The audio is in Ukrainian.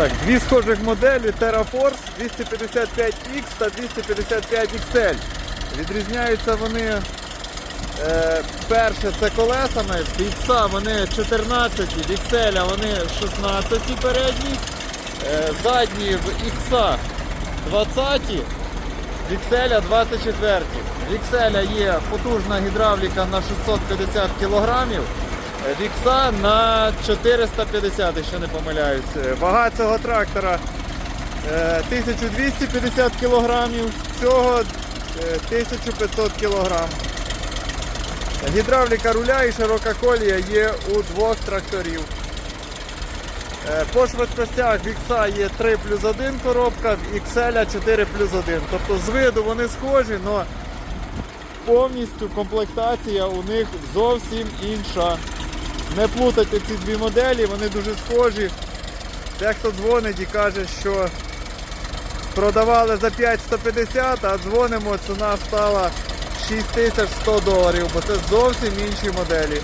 Так, дві схожих моделі TerraForce 255X та 255XL. Відрізняються вони е, перше це колесами, X вони 14, в XL вони 16 передні, е, задні в X 20, в XL 24. В XL є потужна гідравліка на 650 кг, в X на 450, якщо не помиляюсь. Е, Вага цього трактора е, 1250 кг, цього е, 1500 кг. Гідравліка руля і широка колія є у двох тракторів. Е, По швидкостях вікса є 3 плюс 1 коробка, в XL 4 плюс 1. Тобто з виду вони схожі, але повністю комплектація у них зовсім інша. Не плутайте ці дві моделі, вони дуже схожі. Дехто дзвонить і каже, що продавали за 5150, а дзвонимо, ціна стала 6100 доларів, бо це зовсім інші моделі.